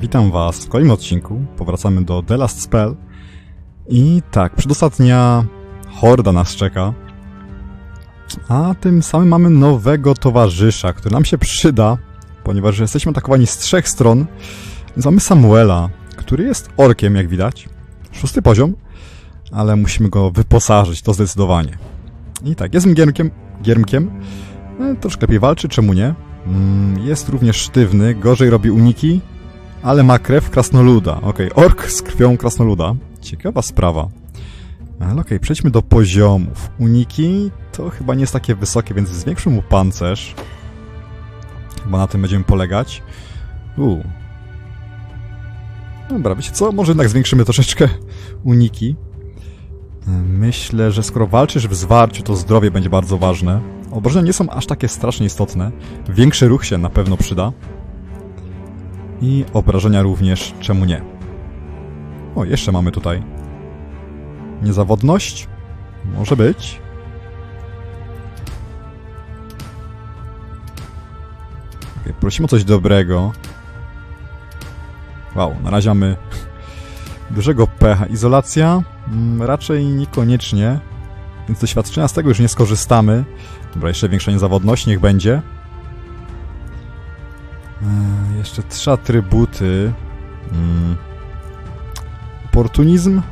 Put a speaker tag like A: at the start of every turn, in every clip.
A: Witam Was w kolejnym odcinku. Powracamy do The Last Spell. I tak, przedostatnia horda nas czeka. A tym samym mamy nowego towarzysza, który nam się przyda, ponieważ jesteśmy atakowani z trzech stron. Mamy Samuela, który jest orkiem, jak widać. Szósty poziom, ale musimy go wyposażyć, to zdecydowanie. I tak, jest giermkiem, giermkiem. E, troszkę lepiej walczy, czemu nie? Mm, Jest również sztywny, gorzej robi uniki, ale ma krew krasnoluda. Okej, ork z krwią krasnoluda. Ciekawa sprawa. Ale okej, przejdźmy do poziomów. Uniki to chyba nie jest takie wysokie, więc zwiększmy mu pancerz. Chyba na tym będziemy polegać. Uuu. Dobra, wiecie co? Może jednak zwiększymy troszeczkę uniki. Myślę, że skoro walczysz w zwarciu, to zdrowie będzie bardzo ważne. Obrażenia nie są aż takie strasznie istotne. Większy ruch się na pewno przyda. I obrażenia również, czemu nie? O, jeszcze mamy tutaj. Niezawodność? Może być. Okay, prosimy o coś dobrego. Wow, na razie mamy dużego pecha. Izolacja? Mm, raczej niekoniecznie. Więc doświadczenia z tego już nie skorzystamy. Dobra, jeszcze większa niezawodność, niech będzie. Eee, jeszcze trzy atrybuty. Mm. Oportunizm.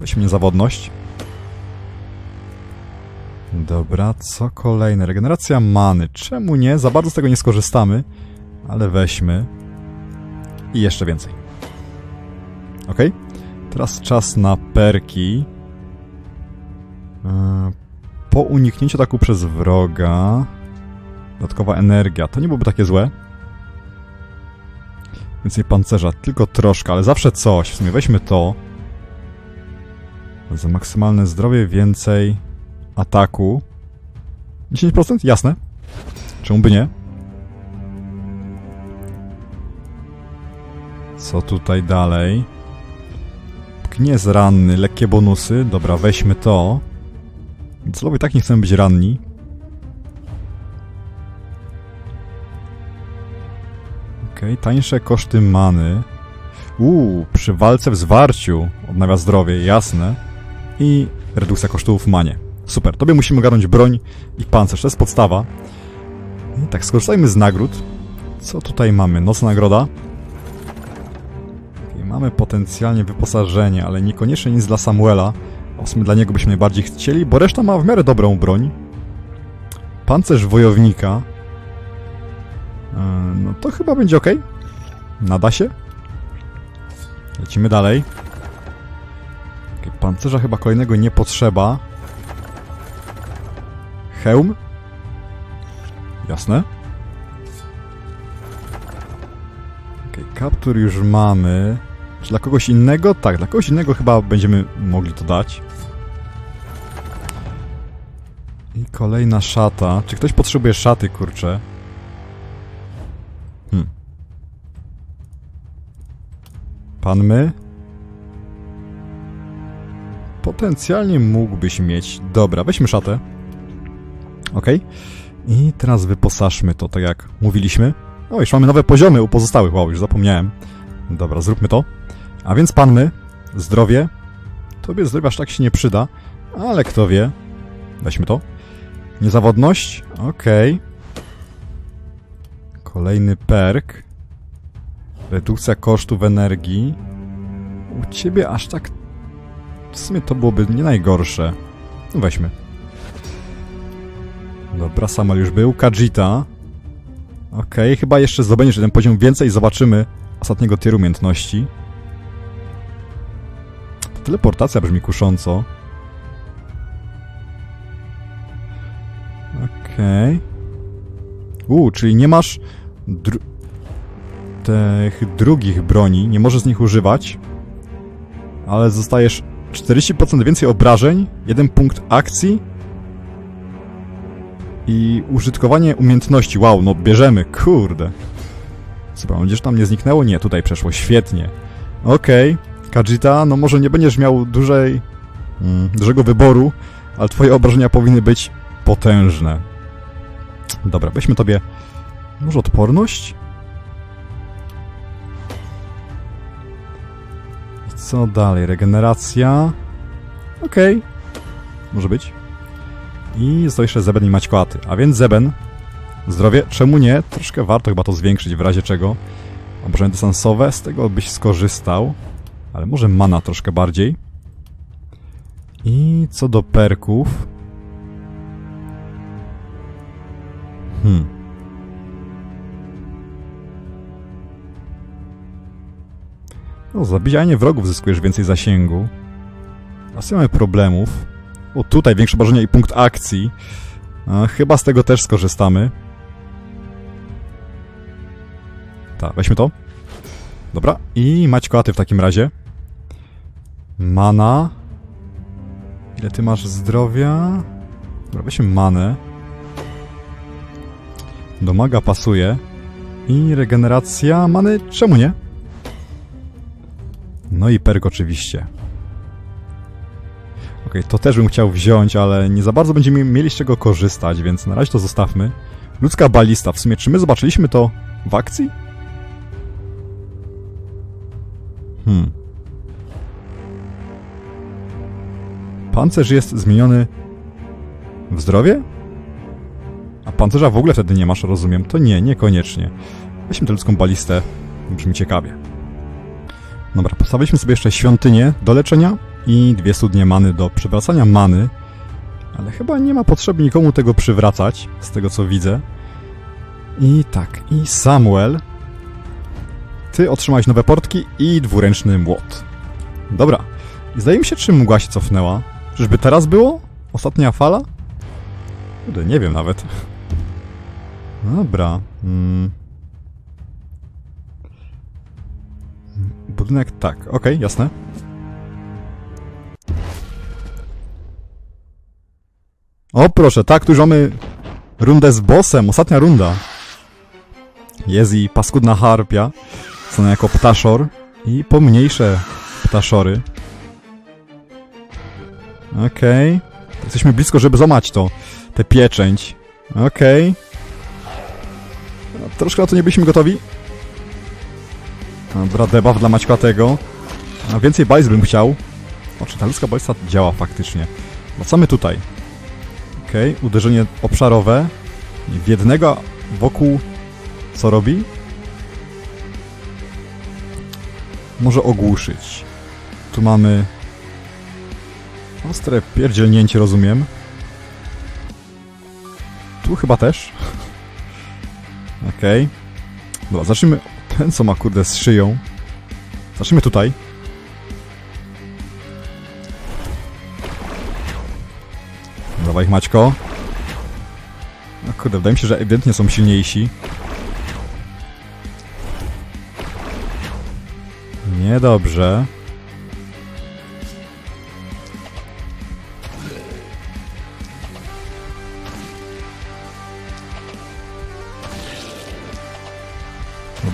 A: Weźmy niezawodność. Dobra, co kolejne? Regeneracja many. Czemu nie? Za bardzo z tego nie skorzystamy, ale weźmy. I jeszcze więcej. Ok? Teraz czas na perki. Eee, Po uniknięciu ataku przez wroga. Dodatkowa energia. To nie byłoby takie złe. Więcej pancerza, tylko troszkę, ale zawsze coś. W sumie weźmy to. Za maksymalne zdrowie więcej ataku. 10%? Jasne. Czemu by nie? Co tutaj dalej? Gniez ranny, lekkie bonusy. Dobra, weźmy to. Celowo i tak nie chcemy być ranni. Okej, tańsze koszty many. Uuu, przy walce w zwarciu odnawia zdrowie, jasne. I redukcja kosztów manie. Super, tobie musimy garnąć broń i pancerz, to jest podstawa. I tak, skorzystajmy z nagród. Co tutaj mamy? Nocna nagroda. Okej, mamy potencjalnie wyposażenie, ale niekoniecznie nic dla Samuela. Sumie dla niego byśmy najbardziej chcieli, bo reszta ma w miarę dobrą broń. Pancerz wojownika. Eee, No to chyba będzie ok. Nada się. Lecimy dalej. Pancerza chyba kolejnego nie potrzeba. Hełm. Jasne. Okej, kaptur już mamy. Czy dla kogoś innego? Tak, dla kogoś innego chyba będziemy mogli to dać. I kolejna szata. Czy ktoś potrzebuje szaty, kurczę? Pan my? Potencjalnie mógłbyś mieć. Dobra, weźmy szatę. Ok. I teraz wyposażmy to, tak jak mówiliśmy. O, już mamy nowe poziomy u pozostałych. Wow, już zapomniałem. Dobra, zróbmy to. A więc pan my, zdrowie. Tobie zdrowie aż tak się nie przyda, ale kto wie. Weźmy to. Niezawodność? Okej. Kolejny perk. Redukcja kosztów energii. U ciebie aż tak... W sumie to byłoby nie najgorsze. No weźmy. Dobra, Samuel już był. Kajita. Okej, chyba jeszcze zdobędziesz jeden poziom więcej i zobaczymy ostatniego tieru umiejętności. Teleportacja brzmi kusząco. Okej. Uuu, czyli nie masz dru tych drugich broni, nie możesz z nich używać, ale zostajesz 40% więcej obrażeń, jeden punkt akcji i użytkowanie umiejętności. Wow, no bierzemy, kurde. Super, gdzież tam nie zniknęło? Nie, tutaj przeszło, świetnie. Okej, Kajita, no może nie będziesz miał dużej, mm, dużego wyboru, ale twoje obrażenia powinny być potężne. Dobra, weźmy tobie może odporność? Co dalej? Regeneracja. Okej. Może być. I jest to jeszcze Zeben i Maćkoaty. A więc Zeben. Zdrowie. Czemu nie? Troszkę warto chyba to zwiększyć w razie czego. Obrażenia dystansowe. Z tego byś skorzystał. Ale może mana troszkę bardziej. I co do perków. Hmm. No, zabijanie wrogów zyskujesz więcej zasięgu. A z tym mamy problemów. O, tutaj większe obrażenia i punkt akcji. A, chyba z tego też skorzystamy. Tak, weźmy to. Dobra, i Maćkoaty w takim razie. Mana. Ile ty masz zdrowia? Dobra, weźmy manę. Do maga pasuje. I regeneracja many, czemu nie? No i perk oczywiście. Okej, to też bym chciał wziąć, ale nie za bardzo będziemy mieli z czego korzystać, więc na razie to zostawmy. Ludzka balista, w sumie czy my zobaczyliśmy to w akcji? Hmm. Pancerz jest zmieniony w zdrowie? A pancerza w ogóle wtedy nie masz, rozumiem. To nie, niekoniecznie. Weźmy tę ludzką balistę. Brzmi ciekawie. Dobra, postawiliśmy sobie jeszcze świątynię do leczenia i dwie studnie many do przywracania many. Ale chyba nie ma potrzeby nikomu tego przywracać, z tego co widzę. I tak, i Samuel. Ty otrzymałeś nowe portki i dwuręczny młot. Dobra. I zdaje mi się, czy mgła się cofnęła. Czyżby teraz było? Ostatnia fala? Nie wiem nawet. Dobra. Mm. Budynek tak, okej, jasne. O proszę, tak, tu już mamy rundę z bossem, ostatnia runda. Jest i paskudna harpia, znana jako ptaszor i pomniejsze ptaszory. Okej. Jesteśmy blisko, żeby złamać to, tę pieczęć. Okej. No, Troszkę na to nie byliśmy gotowi. Dobra, debuff dla Maćkatego. A więcej baliz bym chciał. O, czy ta ludzka balista działa faktycznie? Wracamy tutaj. Okej, uderzenie obszarowe. W jednego wokół... Co robi? Może ogłuszyć. Tu mamy... Ostre pierdzielnięcie, rozumiem. Tu chyba też. Okej. Dobra, zacznijmy ten, co ma kurde z szyją. Zacznijmy tutaj. Dawaj, Maćko. No kurde, wydaje mi się, że ewidentnie są silniejsi. Niedobrze.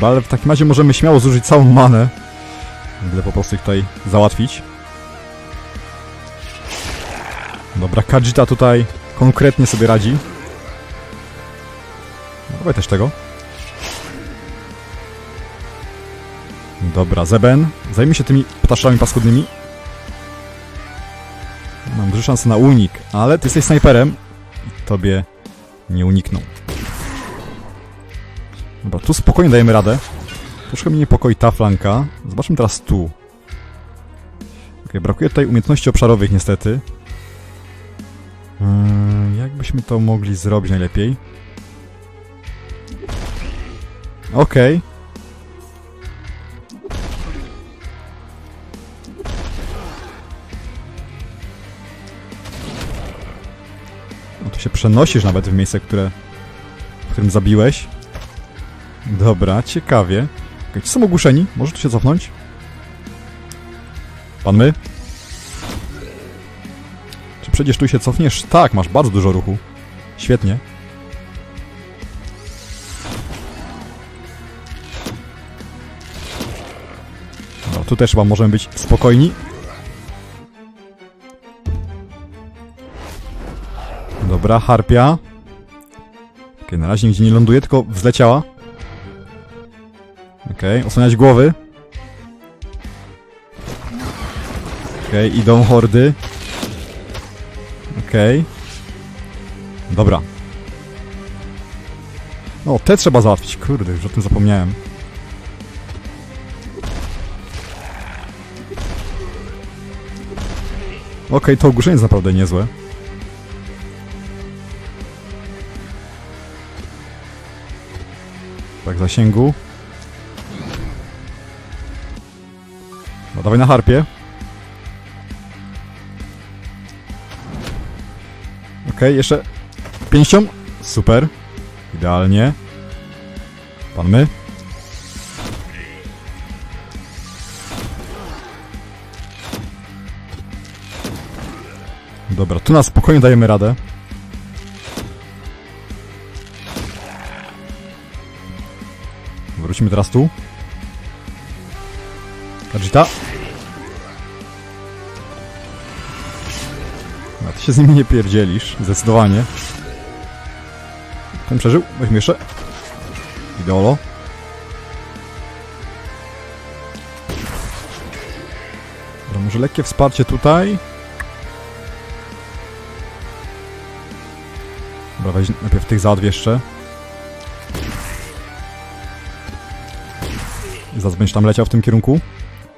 A: Dobra, ale w takim razie możemy śmiało zużyć całą manę. Byle po prostu ich tutaj załatwić. Dobra, Kajita tutaj konkretnie sobie radzi. No, Dawaj też tego. Dobra, Zeben, zajmij się tymi ptaszami paskudnymi. Mam duże szanse na unik, ale ty jesteś snajperem tobie nie unikną. Dobra, tu spokojnie dajemy radę. Troszkę mnie niepokoi ta flanka. Zobaczmy teraz tu. Ok, brakuje tutaj umiejętności obszarowych niestety. Yy, jak byśmy to mogli zrobić najlepiej? Okej. No tu się przenosisz nawet w miejsce, które, w którym zabiłeś. Dobra, ciekawie. Ci są ogłuszeni, może tu się cofnąć? Pan my? Czy przecież tu się cofniesz? Tak, masz bardzo dużo ruchu. Świetnie. No, tu też chyba możemy być spokojni. Dobra, harpia. Okej, na razie nigdzie nie ląduje, tylko wzleciała. Okej, osłaniać głowy. Okej, idą hordy. Okej. Dobra. O, te trzeba załatwić. Kurde, już o tym zapomniałem. Okej, to ogłuszenie jest naprawdę niezłe. Tak, zasięgu. No dawaj na harpie. Okej, jeszcze pięścią. Super. Idealnie. Pan my. Dobra, tu na spokojnie dajemy radę. Wrócimy teraz tu. Kajita. Się z nimi nie pierdzielisz, zdecydowanie. Ten przeżył, weźmy jeszcze. Ideolo. Dobra, może lekkie wsparcie tutaj. Dobra, weź najpierw tych załatw jeszcze. Zaraz będziesz tam leciał w tym kierunku.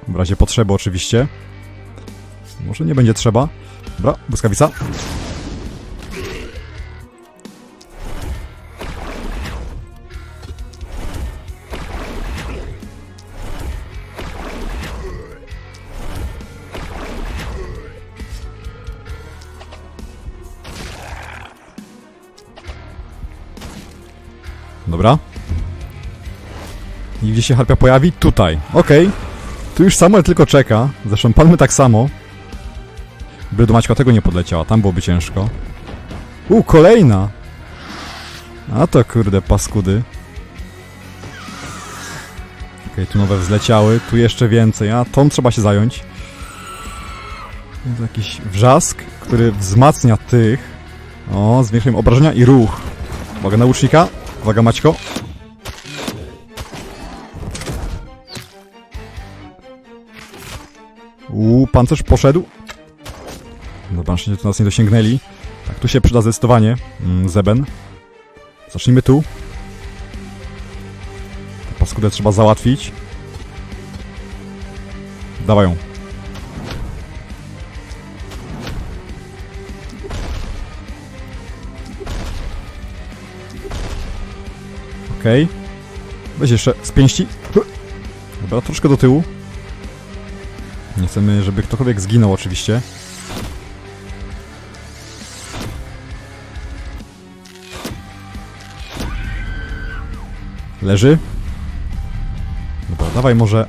A: W razie potrzeby oczywiście. Może nie będzie trzeba. Dobra, błyskawica. Dobra. I gdzie się harpia pojawi? Tutaj. Okej. Tu już Samuel tylko czeka. Zresztą panmy tak samo. By do Maćka tego nie podleciała, tam byłoby ciężko. U, kolejna! A to kurde, paskudy. Okej, tu nowe wzleciały, tu jeszcze więcej, a tą trzeba się zająć. Jest jakiś wrzask, który wzmacnia tych. O, zwiększeniem obrażenia i ruch. Uwaga na łucznika. Uwaga Maćko. Uuu, pancerz poszedł. Dobra, szczęście tu nas nie dosięgnęli. Tak, tu się przyda zdecydowanie mm, Zeben. Zacznijmy tu. Tę paskudę trzeba załatwić. Dawaj ją. Okej. Weź jeszcze z pięści. Dobra, troszkę do tyłu. Nie chcemy, żeby ktokolwiek zginął oczywiście. Leży. Dobra, dawaj może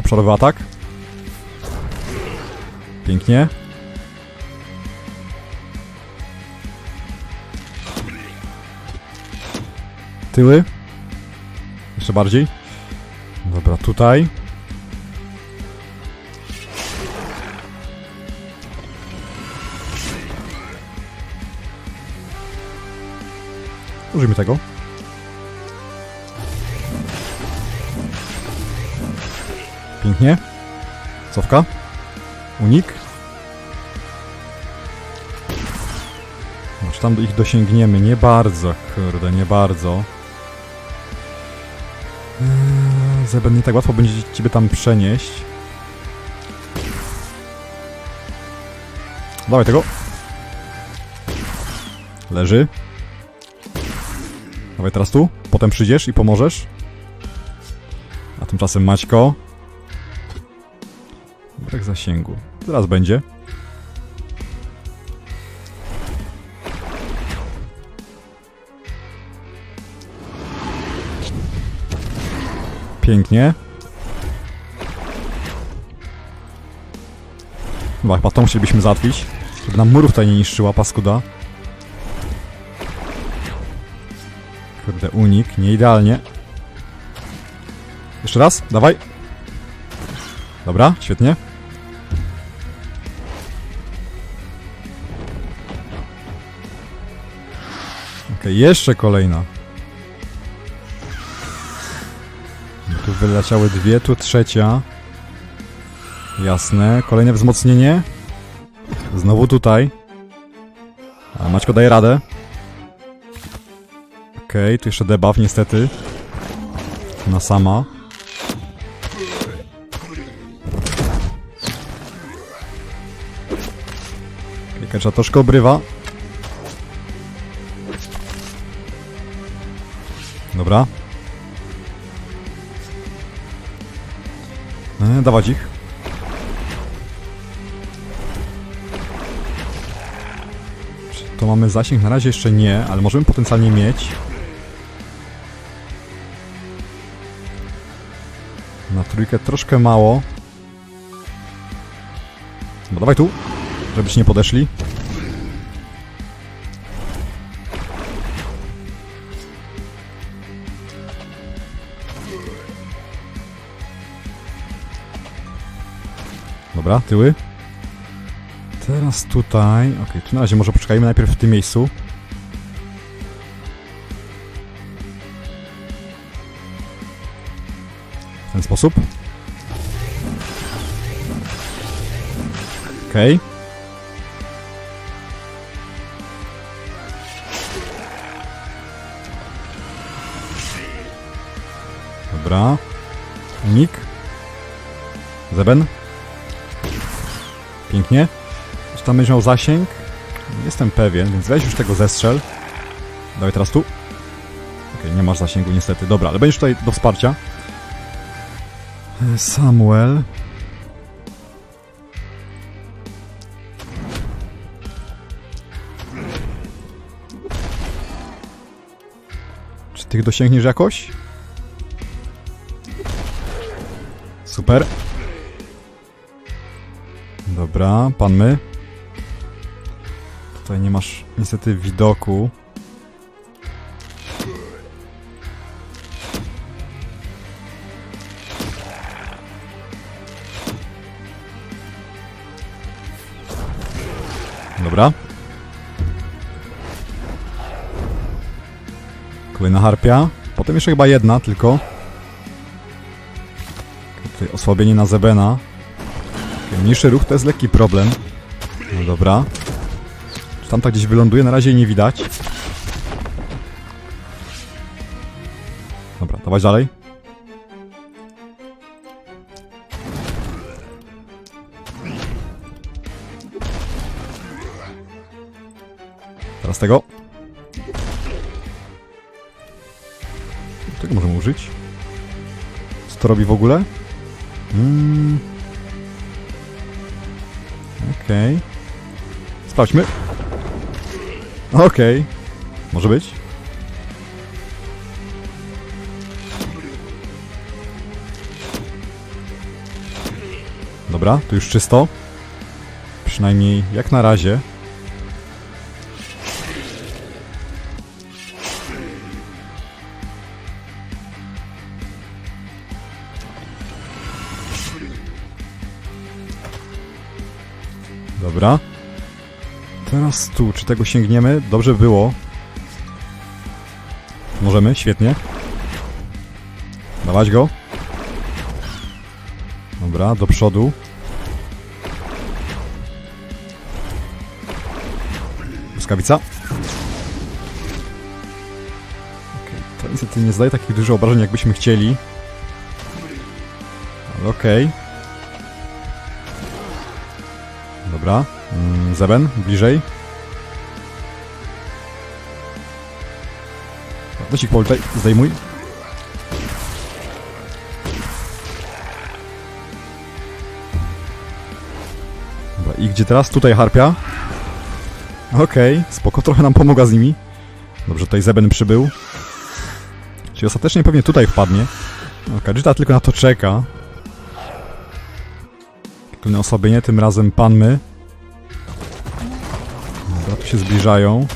A: obszarowy atak. Pięknie. Tyły. Jeszcze bardziej. Dobra, tutaj. Użyjmy tego. Pięknie. Cofka. Unik. Czy tam ich dosięgniemy? Nie bardzo, kurde, nie bardzo. Eee, nie tak łatwo będzie ciebie tam przenieść. Dawaj tego. Leży. Dawaj teraz tu. Potem przyjdziesz i pomożesz. A tymczasem Maćko. Zasięgu. Zaraz będzie. Pięknie. Chyba, chyba to musielibyśmy załatwić. Żeby nam murów tutaj nie niszczyła paskuda. Kurde, unik, nie idealnie. Jeszcze raz, dawaj. Dobra, świetnie. Jeszcze kolejna. Tu wyleciały dwie, tu trzecia. Jasne, kolejne wzmocnienie. Znowu tutaj. A Maćko daje radę. Okej, tu jeszcze debuff niestety. Na sama. Klikacza troszkę obrywa. Dobra. E, dawać ich. To mamy zasięg? Na razie jeszcze nie, ale możemy potencjalnie mieć. Na trójkę troszkę mało. No dawaj tu, żebyście nie podeszli. Dobra, tyły. Teraz tutaj. Okej, tu na razie może poczekajmy najpierw w tym miejscu. W ten sposób. Okej. Dobra. Unik. Zeben. Pięknie. Czy tam będzie miał zasięg? Jestem pewien, więc weź już tego zestrzel. Dawaj teraz tu. Okej, nie masz zasięgu niestety. Dobra, ale będziesz tutaj do wsparcia. Samuel. Czy tych dosięgniesz jakoś? Super. Dobra, pan my. Tutaj nie masz niestety widoku. Dobra. Kolejna harpia. Potem jeszcze chyba jedna tylko. Tutaj osłabienie na Zebena. Mniejszy ruch to jest lekki problem. No dobra. Czy tam tak gdzieś wyląduje? Na razie jej nie widać. Dobra, dawać dalej. Teraz tego. Tego możemy użyć. Co to robi w ogóle? Mm. Okej. Sprawdźmy. Okej. Może być. Dobra, tu już czysto. Przynajmniej jak na razie. Teraz tu, czy tego sięgniemy? Dobrze by było. Możemy, świetnie. Dawać go. Dobra, do przodu. Błyskawica. Okej, to niestety nie zdaje takich dużych obrażeń, jakbyśmy chcieli. Ale okej. Dobra. Mm, Zeben, bliżej. Dosik Paul, tutaj zdejmuj. Dobra, i gdzie teraz? Tutaj harpia. Okej, spoko, trochę nam pomogła z nimi. Dobrze, tutaj Zeben przybył. Czyli ostatecznie pewnie tutaj wpadnie. No, Kajita tylko na to czeka. Kolejne osłabienie, tym razem panmy. Dobra, tu się zbliżają.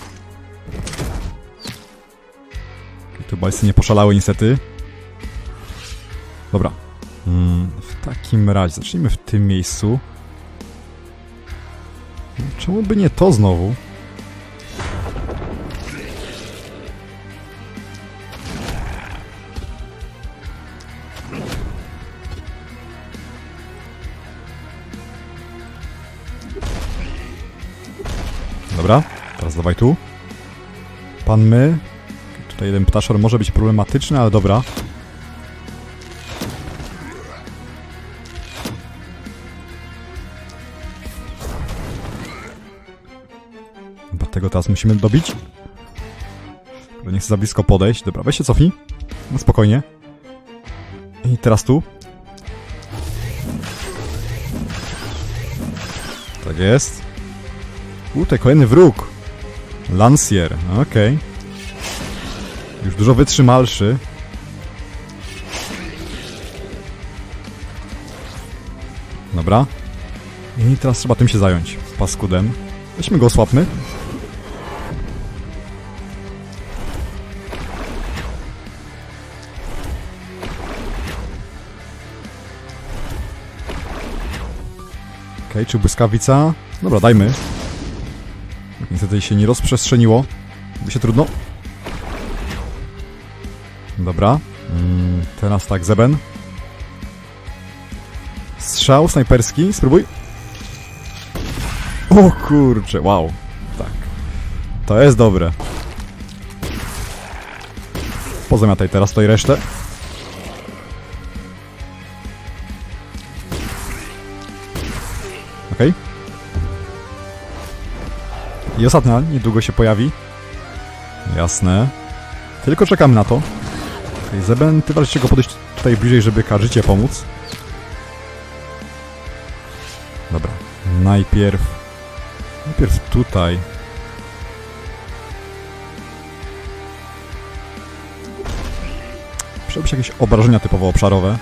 A: Te bajsy nie poszalały niestety. Dobra. Mm, w takim razie, zacznijmy w tym miejscu. No, czemu by nie to znowu? Dobra, teraz dawaj tu. Pan my, Tutaj jeden ptaszor może być problematyczny, ale dobra. Chyba tego teraz musimy dobić. Nie chcę za blisko podejść. Dobra, weź się cofnij. No spokojnie. I teraz tu. Tak jest. U, tutaj kolejny wróg. Lancier, okej. Już dużo wytrzymalszy. Dobra. I teraz trzeba tym się zająć. Paskudem. Weźmy go, osłabmy. Okej, czy błyskawica? Dobra, dajmy. Niestety się nie rozprzestrzeniło. By się trudno. Dobra. Mm, teraz tak, Zeben. Strzał snajperski, spróbuj. O kurcze, wow. Tak. To jest dobre. Pozamiataj teraz tutaj resztę. Okej. I ostatnia niedługo się pojawi. Jasne. Tylko czekamy na to. Okay, Zeben, ty walczycie go podejść tutaj bliżej, żeby Karzycie pomóc. Dobra. Najpierw... Najpierw tutaj. Przebyć jakieś obrażenia typowo obszarowe.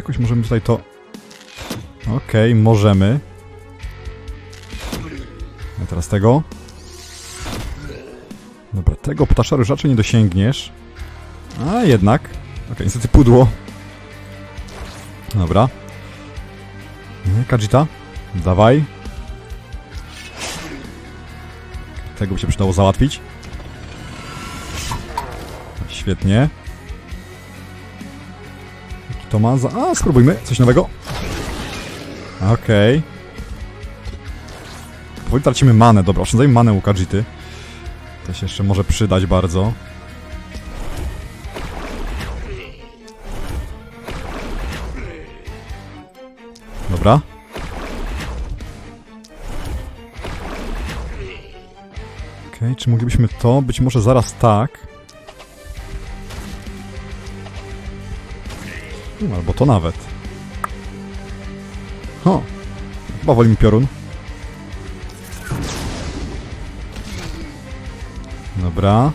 A: Jakoś możemy tutaj to... Okej, możemy. A teraz tego. Dobra, tego ptaszaru już raczej nie dosięgniesz. A, jednak. Okej, niestety pudło. Dobra. Nie, Kajita. Dawaj. Tego by się przydało załatwić. Świetnie. To ma za... A, spróbujmy. Coś nowego. Okej. Okay. Powoli tracimy manę. Dobra, oszczędzajmy manę u Kajity. To się jeszcze może przydać bardzo. Dobra. Okej, okay, czy moglibyśmy to? Być może zaraz tak. Hmm, albo to nawet. O, chyba woli piorun. Dobra.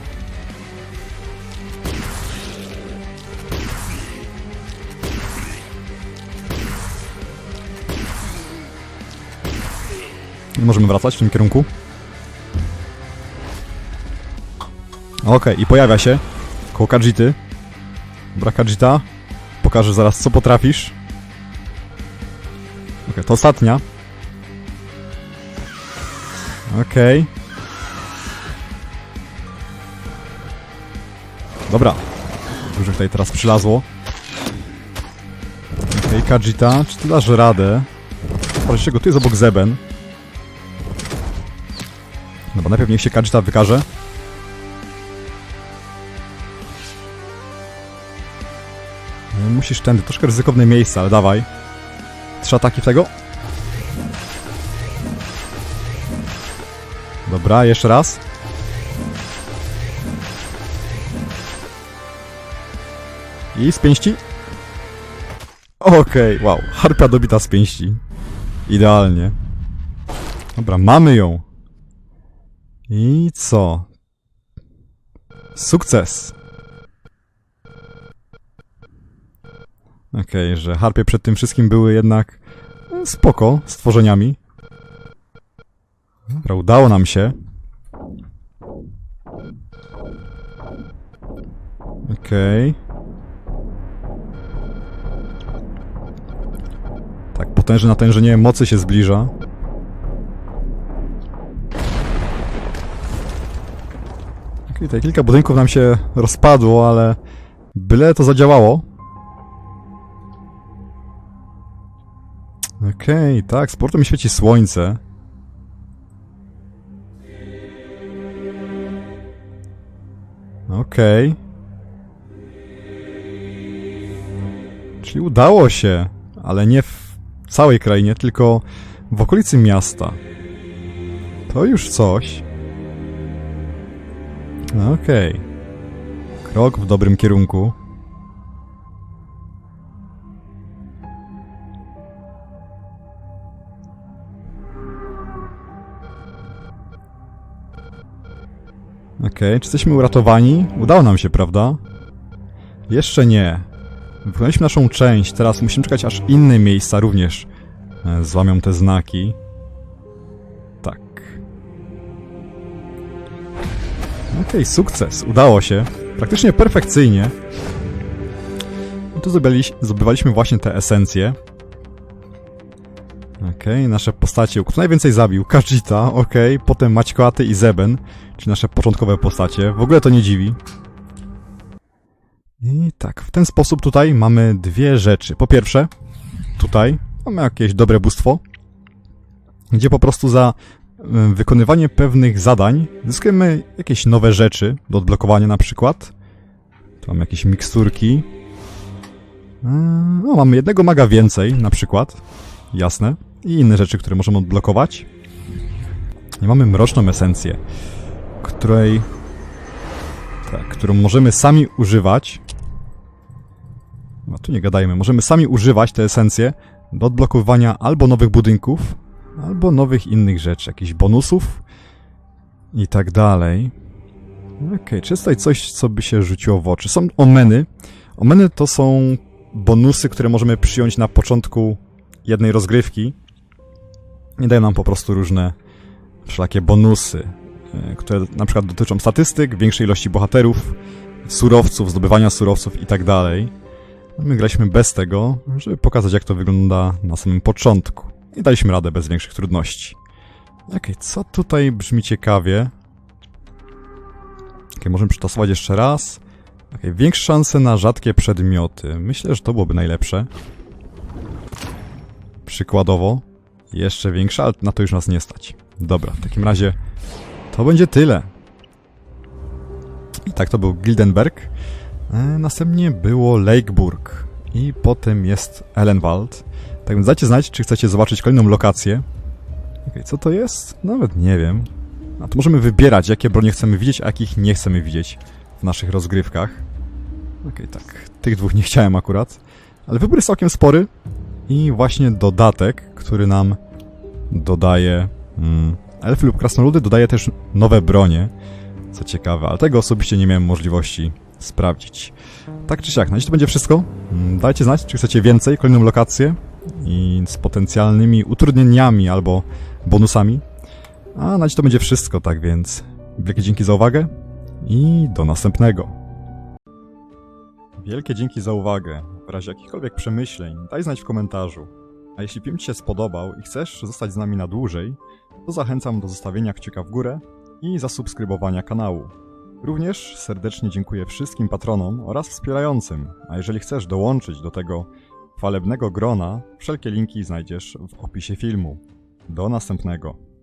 A: Nie możemy wracać w tym kierunku. Okej, okay, i pojawia się koło Kajity. Dobra, Kajita. Pokażę zaraz, co potrafisz. Okay, to ostatnia. Okej. Okay. Dobra. Dużo tutaj teraz przylazło. Okej, okay, Kajita, czy ty dasz radę? Proszę czego, tu jest obok Zeben. Dobra, najpierw niech się Kajita wykaże. Musisz tędy, troszkę ryzykowne miejsce, ale dawaj. Trzy ataki w tego. Dobra, jeszcze raz. I z pięści. Okej, okay, wow. Harpia dobita z pięści. Idealnie. Dobra, mamy ją. I co? Sukces. Okej, okay, że harpie przed tym wszystkim były jednak e, spoko, stworzeniami. Dobra, udało nam się. Okej. Okay. Tak, potężne natężenie mocy się zbliża. Okay, te kilka budynków nam się rozpadło, ale byle to zadziałało. Okej, tak, sportem mi świeci słońce. Okej. Czyli udało się, ale nie w całej krainie, tylko w okolicy miasta. To już coś. Okej. Krok w dobrym kierunku. Okej, czy jesteśmy uratowani? Udało nam się, prawda? Jeszcze nie. Wykonaliśmy naszą część, teraz musimy czekać, aż inne miejsca również e, złamią te znaki. Tak. Okej, sukces. Udało się. Praktycznie perfekcyjnie. I tu zdobywaliśmy właśnie te esencje. Okej, nasze postacie. Kto najwięcej zabił? Kajita, okej. Potem Maćkoaty i Zeben, czyli nasze początkowe postacie. W ogóle to nie dziwi. I tak, w ten sposób tutaj mamy dwie rzeczy. Po pierwsze, tutaj mamy jakieś dobre bóstwo, gdzie po prostu za wykonywanie pewnych zadań zyskujemy jakieś nowe rzeczy do odblokowania na przykład. Tu mamy jakieś miksturki. Yy, No, mamy jednego maga więcej na przykład. Jasne. I inne rzeczy, które możemy odblokować. I mamy mroczną esencję, której... Tak, którą możemy sami używać. No tu nie gadajmy. Możemy sami używać te esencje do odblokowywania albo nowych budynków, albo nowych innych rzeczy, jakichś bonusów i tak dalej. Okej, czy jest tutaj coś, co by się rzuciło w oczy? Są omeny. Omeny to są bonusy, które możemy przyjąć na początku jednej rozgrywki. I dają nam po prostu różne wszelakie bonusy, które na przykład dotyczą statystyk, większej ilości bohaterów, surowców, zdobywania surowców i tak dalej. My graliśmy bez tego, żeby pokazać jak to wygląda na samym początku. I daliśmy radę bez większych trudności. Okej, co tutaj brzmi ciekawie? Okej, możemy przetasować jeszcze raz. Okej, większe szanse na rzadkie przedmioty. Myślę, że to byłoby najlepsze. Przykładowo. Jeszcze większe, ale na to już nas nie stać. Dobra, w takim razie to będzie tyle. I tak to był Gildenberg. E, następnie było Lakeburg. I potem jest Ellenwald. Tak więc dajcie znać, czy chcecie zobaczyć kolejną lokację. Okej, co to jest? Nawet nie wiem. A to możemy wybierać, jakie bronie chcemy widzieć, a jakich nie chcemy widzieć w naszych rozgrywkach. Okej, tak. Tych dwóch nie chciałem akurat. Ale wybór jest całkiem spory. I właśnie dodatek, który nam dodaje... Mm, elfy lub krasnoludy dodaje też nowe bronie. Co ciekawe, ale tego osobiście nie miałem możliwości sprawdzić. Tak czy siak, na dziś to będzie wszystko. Mm, Dajcie znać, czy chcecie więcej, kolejną lokację i z potencjalnymi utrudnieniami albo bonusami. A na dziś to będzie wszystko, tak więc wielkie dzięki za uwagę i do następnego. Wielkie dzięki za uwagę. W razie jakichkolwiek przemyśleń daj znać w komentarzu. A jeśli film Ci się spodobał i chcesz zostać z nami na dłużej, to zachęcam do zostawienia kciuka w górę i zasubskrybowania kanału. Również serdecznie dziękuję wszystkim patronom oraz wspierającym, a jeżeli chcesz dołączyć do tego chwalebnego grona, wszelkie linki znajdziesz w opisie filmu. Do następnego.